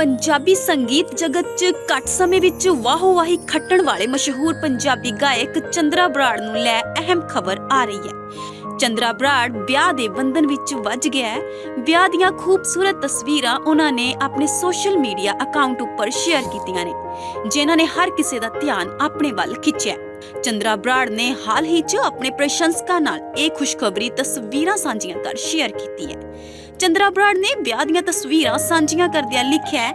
ਪੰਜਾਬੀ ਸੰਗੀਤ ਜਗਤ 'ਚ ਘੱਟ ਸਮੇਂ ਵਿੱਚ ਵਾਹੋ ਵਾਹੀ ਖੱਟਣ ਵਾਲੇ ਮਸ਼ਹੂਰ ਪੰਜਾਬੀ ਗਾਇਕ ਚੰਦਰਾ ਬਰਾੜ ਨੂੰ ਲੈ ਅਹਿਮ ਖਬਰ ਆ ਰਹੀ ਹੈ। ਚੰਦਰਾ ਬਰਾੜ ਵਿਆਹ ਦੇ ਬੰਧਨ ਵਿੱਚ ਵੱਜ ਗਿਆ ਹੈ। ਵਿਆਹ ਦੀਆਂ ਖੂਬਸੂਰਤ ਤਸਵੀਰਾਂ ਉਹਨਾਂ ਨੇ ਆਪਣੇ ਸੋਸ਼ਲ ਮੀਡੀਆ ਅਕਾਊਂਟ ਉੱਪਰ ਸ਼ੇਅਰ ਕੀਤੀਆਂ ਨੇ, ਜਿਨ੍ਹਾਂ ਨੇ ਹਰ ਕਿਸੇ ਦਾ ਧਿਆਨ ਆਪਣੇ ਵੱਲ ਖਿੱਚਿਆ ਚੰਦਰਾ ਬਰਾੜ ਨੇ ਹਾਲ ਹੀ 'ਚ ਆਪਣੇ ਪ੍ਰਸ਼ੰਸਕਾਂ ਨਾਲ ਇਹ ਖੁਸ਼ਖਬਰੀ ਤਸਵੀਰਾਂ ਸਾਂਝੀਆਂ ਕਰ ਸ਼ੇਅਰ ਕੀਤੀ ਹੈ। ਚੰਦਰਾ ਬਰਾੜ ਨੇ ਵਿਆਹ ਦੀਆਂ ਤਸਵੀਰਾਂ ਸਾਂਝੀਆਂ ਕਰਦਿਆਂ ਲਿਖਿਆ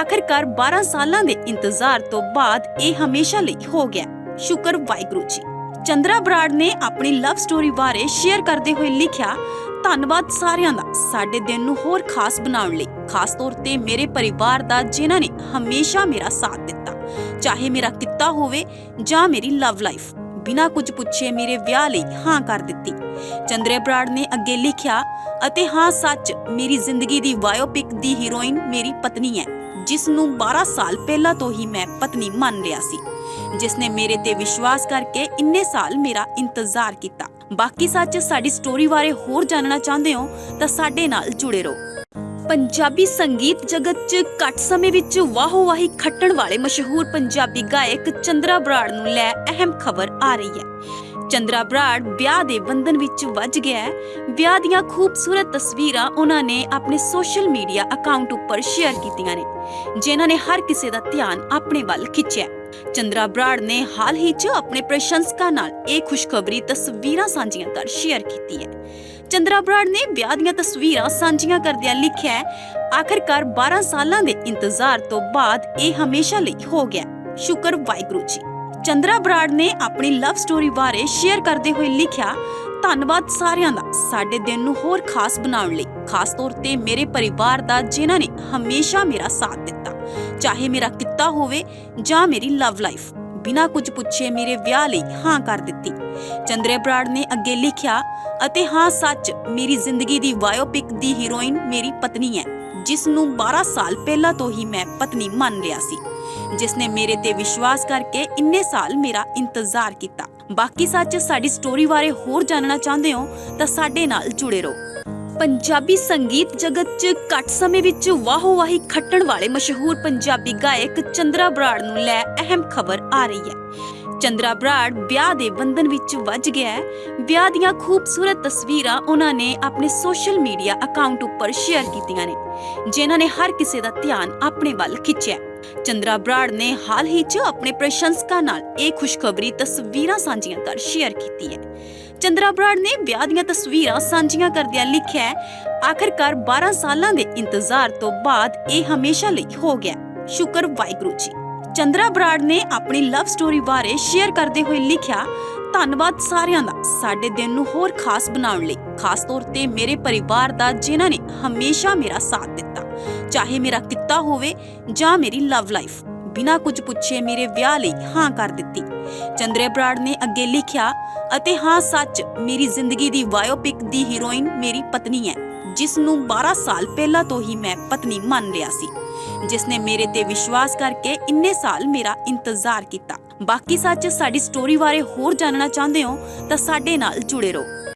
ਆਖਰਕਾਰ 12 ਸਾਲਾਂ ਦੇ ਇੰਤਜ਼ਾਰ ਤੋਂ ਬਾਅਦ ਇਹ ਹਮੇਸ਼ਾ ਲਈ ਹੋ ਗਿਆ। ਸ਼ੁਕਰ ਵਾਹਿਗੁਰੂ ਜੀ। ਚੰਦਰਾ ਬਰਾੜ ਨੇ ਆਪਣੀ ਲਵ ਸਟੋਰੀ ਬਾਰੇ ਸ਼ੇਅਰ ਕਰਦੇ ਹੋਏ ਲਿਖਿਆ, ਧੰਨਵਾਦ ਸਾਰਿਆਂ ਦਾ ਸਾਡੇ ਦਿਨ ਨੂੰ ਹੋਰ ਖਾਸ ਬਣਾਉਣ ਲਈ। ਖਾਸ ਤੌਰ ਤੇ ਮੇਰੇ ਪਰਿਵਾਰ ਦਾ ਜਿਨ੍ਹਾਂ ਨੇ ਹਮੇਸ਼ਾ ਮੇਰਾ ਸਾਥ ਦਿੱਤਾ। ਚਾਹੇ ਮੇਰਾ ਕਿੱਤਾ ਹੋਵੇ ਜਾਂ ਮੇਰੀ ਲਵ ਲਾਈਫ, ਬਿਨਾਂ ਕੁਝ ਪੁੱਛੇ ਮੇਰੇ ਵਿਆਹ ਲਈ ਹਾਂ ਕਰ ਦਿੱਤੀ। ਚੰਦਰੇ ਬਰਾੜ ਨੇ ਅੱਗੇ ਲਿਖਿਆ ਅਤੇ ਹਾਂ, ਸੱਚ, ਮੇਰੀ ਜ਼ਿੰਦਗੀ ਦੀ ਬਾਇਓਪਿਕ ਦੀ ਹੀਰੋਇਨ ਮੇਰੀ ਪਤਨੀ ਹੈ, ਜਿਸ ਨੂੰ 12 ਸਾਲ ਪਹਿਲਾਂ ਤੋਂ ਹੀ ਮੈਂ ਪਤਨੀ ਮੰਨ ਲਿਆ ਸੀ, ਜਿਸ ਨੇ ਮੇਰੇ ਤੇ ਵਿਸ਼ਵਾਸ ਕਰਕੇ ਇੰਨੇ ਸਾਲ ਮੇਰਾ ਇੰਤਜ਼ਾਰ ਕੀਤਾ। ਬਾਕੀ ਸੱਚ, ਸਾਡੀ ਸਟੋਰੀ ਬਾਰੇ ਹੋਰ ਜਾਣਨਾ ਚਾਹੁੰਦੇ ਹੋ, ਤਾਂ ਸਾਡੇ ਨਾਲ ਜੁੜੇ ਰਹੋ। ਪੰਜਾਬੀ ਸੰਗੀਤ ਜਗਤ 'ਚ ਘੱਟ ਸਮੇਂ ਵਿੱਚ ਵਾਹੋ ਵਾਹੀ ਖੱਟਣ ਵਾਲੇ ਮਸ਼ਹੂਰ ਪੰਜਾਬੀ ਗਾਇਕ ਚੰਦਰਾ ਬਰਾੜ ਨੂੰ ਲੈ ਅਹਿਮ ਖਬਰ ਆ ਰਹੀ ਹੈ। ਚੰਦਰਾ ਬਰਾੜ ਵਿਆਹ ਦੇ ਬੰਧਨ ਵਿੱਚ ਵੱਜ ਗਿਆ ਹੈ। ਵਿਆਹ ਦੀਆਂ ਖੂਬਸੂਰਤ ਤਸਵੀਰਾਂ ਉਹਨਾਂ ਨੇ ਆਪਣੇ ਸੋਸ਼ਲ ਮੀਡੀਆ ਅਕਾਊਂਟ ਉੱਪਰ ਸ਼ੇਅਰ ਕੀਤੀਆਂ ਨੇ, ਜਿਨ੍ਹਾਂ ਨੇ ਹਰ ਕਿਸੇ ਦਾ ਧਿਆਨ ਆਪਣੇ ਵੱਲ ਖਿੱਚਿਆ ਚੰਦਰਾ ਬਰਾੜ ਨੇ ਹਾਲ ਹੀ 'ਚ ਆਪਣੇ ਪ੍ਰਸ਼ੰਸਕਾਂ ਨਾਲ ਇਹ ਖੁਸ਼ਖਬਰੀ ਤਸਵੀਰਾਂ ਸਾਂਝੀਆਂ ਕਰ ਸ਼ੇਅਰ ਕੀਤੀ ਹੈ। ਚੰਦਰਾ ਬਰਾੜ ਨੇ ਵਿਆਹ ਦੀਆਂ ਤਸਵੀਰਾਂ ਸਾਂਝੀਆਂ ਕਰਦਿਆਂ ਲਿਖਿਆ ਹੈ, ਆਖਰਕਾਰ 12 ਸਾਲਾਂ ਦੇ ਇੰਤਜ਼ਾਰ ਤੋਂ ਬਾਅਦ ਇਹ ਹਮੇਸ਼ਾ ਲਈ ਹੋ ਗਿਆ ਸ਼ੁਕਰ ਵਾਹਿਗੁਰੂ ਜੀ। ਚੰਦਰਾ ਬਰਾੜ ਨੇ ਆਪਣੀ ਲਵ ਸਟੋਰੀ ਬਾਰੇ ਸ਼ੇਅਰ ਕਰਦੇ ਹੋਏ ਲਿਖਿਆ, ਧੰਨਵਾਦ ਸਾਰਿਆਂ ਦਾ ਸਾਡੇ ਦਿਨ ਨੂੰ ਹੋਰ ਖਾਸ ਬਣਾਉਣ ਲਈ। ਖਾਸ ਤੌਰ ਤੇ ਮੇਰੇ ਪਰਿਵਾਰ ਦਾ ਜਿਨ੍ਹਾਂ ਨੇ ਹਮੇਸ਼ਾ ਮੇਰਾ ਸਾਥ ਦਿੱਤਾ। ਚਾਹੇ ਮੇਰਾ ਕਿੱਤਾ ਹੋਵੇ ਜਾਂ ਮੇਰੀ ਲਵ ਲਾਈਫ, ਬਿਨਾਂ ਕੁਝ ਪੁੱਛੇ ਮੇਰੇ ਵਿਆਹ ਲਈ ਹਾਂ ਕਰ ਦਿੱਤੀ। ਚੰਦਰੇ ਬਰਾੜ ਨੇ ਅੱਗੇ ਲਿਖਿਆ, ਅਤੇ ਹਾਂ, ਸੱਚ, ਮੇਰੀ ਜ਼ਿੰਦਗੀ ਦੀ ਬਾਇਓਪਿਕ ਦੀ ਹੀਰੋਇਨ ਮੇਰੀ ਪਤਨੀ ਹੈ। ਜਿਸ ਨੂੰ 12 ਸਾਲ ਪਹਿਲਾਂ ਤੋਂ ਹੀ ਮੈਂ ਪਤਨੀ ਮੰਨ ਲਿਆ ਸੀ। ਜਿਸ ਨੇ ਮੇਰੇ ਤੇ ਵਿਸ਼ਵਾਸ ਕਰਕੇ ਇੰਨੇ ਸਾਲ ਮੇਰਾ ਇੰਤਜ਼ਾਰ ਕੀਤਾ। ਬਾਕੀ ਸੱਚ ਸਾਡੀ ਸਟੋਰੀ ਬਾਰੇ ਹੋਰ ਜਾਣਨਾ ਚਾਹੁੰਦੇ ਹੋ ਤਾਂ ਸਾਡੇ ਨਾਲ ਜੁੜੇ ਰਹੋ। ਪੰਜਾਬੀ ਸੰਗੀਤ ਜਗਤ 'ਚ ਘੱਟ ਸਮੇਂ ਵਿੱਚ ਵਾਹੋ ਵਾਹੀ ਖੱਟਣ ਵਾਲੇ ਮਸ਼ਹੂਰ ਪੰਜਾਬੀ ਗਾਇਕ ਚੰਦਰਾ ਬਰਾੜ ਨੂੰ ਲੈ ਅਹਿਮ ਖਬਰ ਆ ਰਹੀ ਹੈ। ਚੰਦਰਾ ਬਰਾੜ ਵਿਆਹ ਦੇ ਬੰਧਨ ਵਿੱਚ ਵੱਜ ਗਿਆ ਹੈ। ਵਿਆਹ ਦੀਆਂ ਖੂਬਸੂਰਤ ਤਸਵੀਰਾਂ ਉਹਨਾਂ ਨੇ ਆਪਣੇ ਸੋਸ਼ਲ ਮੀਡੀਆ ਅਕਾਊਂਟ ਉੱਪਰ ਸ਼ੇਅਰ ਕੀਤੀਆਂ ਨੇ, ਜਿਨ੍ਹਾਂ ਨੇ ਹਰ ਕਿਸੇ ਦਾ ਧਿਆਨ ਆਪਣੇ ਵੱਲ ਖਿੱਚਿਆ ਚੰਦਰਾ ਬਰਾੜ ਨੇ ਹਾਲ ਹੀ 'ਚ ਆਪਣੇ ਪ੍ਰਸ਼ੰਸਕਾਂ ਨਾਲ ਇਹ ਖੁਸ਼ਖਬਰੀ ਤਸਵੀਰਾਂ ਸਾਂਝੀਆਂ ਕਰ ਸ਼ੇਅਰ ਕੀਤੀ ਹੈ। ਚੰਦਰਾ ਬਰਾੜ ਨੇ ਵਿਆਹ ਦੀਆਂ ਤਸਵੀਰਾਂ ਸਾਂਝੀਆਂ ਕਰਦਿਆਂ ਲਿਖਿਆ ਹੈ, ਆਖਰਕਾਰ 12 ਸਾਲਾਂ ਦੇ ਇੰਤਜ਼ਾਰ ਤੋਂ ਬਾਅਦ ਇਹ ਹਮੇਸ਼ਾ ਲਈ ਹੋ ਗਿਆ ਸ਼ੁਕਰ ਵਾਹਿਗੁਰੂ ਜੀ। ਚੰਦਰਾ ਬਰਾੜ ਨੇ ਆਪਣੀ ਲਵ ਸਟੋਰੀ ਬਾਰੇ ਸ਼ੇਅਰ ਕਰਦੇ ਹੋਏ ਲਿਖਿਆ, ਧੰਨਵਾਦ ਸਾਰਿਆਂ ਦਾ ਸਾਡੇ ਦਿਨ ਨੂੰ ਹੋਰ ਖਾਸ ਬਣਾਉਣ ਲਈ। ਖਾਸ ਤੌਰ ਤੇ ਮੇਰੇ ਪਰਿਵਾਰ ਦਾ ਜਿਨ੍ਹਾਂ ਨੇ ਹਮੇਸ਼ਾ ਮੇਰਾ ਸਾਥ ਦਿੱਤਾ। ਚਾਹੇ ਮੇਰਾ ਕਿੱਤਾ ਹੋਵੇ ਜਾਂ ਮੇਰੀ ਲਵ ਲਾਈਫ ਬਿਨਾਂ ਕੁਝ ਪੁੱਛੇ ਮੇਰੇ ਵਿਆਹ ਲਈ ਹਾਂ ਕਰ ਦਿੱਤੀ। ਚੰਦਰੇ ਬਰਾੜ ਨੇ ਅੱਗੇ ਲਿਖਿਆ, ਅਤੇ ਹਾਂ, ਸੱਚ, ਮੇਰੀ ਜ਼ਿੰਦਗੀ ਦੀ ਬਾਇਓਪਿਕ ਦੀ ਹੀਰੋਇਨ ਮੇਰੀ ਪਤਨੀ ਹੈ। ਜਿਸ ਨੂੰ 12 ਸਾਲ ਪਹਿਲਾਂ ਤੋਂ ਹੀ ਮੈਂ ਪਤਨੀ ਮੰਨ ਲਿਆ ਸੀ। ਜਿਸ ਨੇ ਮੇਰੇ ਤੇ ਵਿਸ਼ਵਾਸ ਕਰਕੇ ਇੰਨੇ ਸਾਲ ਮੇਰਾ ਇੰਤਜ਼ਾਰ ਕੀਤਾ। ਬਾਕੀ ਸੱਚ ਸਾਡੀ ਸਟੋਰੀ ਬਾਰੇ ਹੋਰ ਜਾਣਨਾ ਚਾਹੁੰਦੇ ਹੋ ਤਾਂ ਸਾਡੇ ਨਾਲ ਜੁੜੇ ਰਹੋ।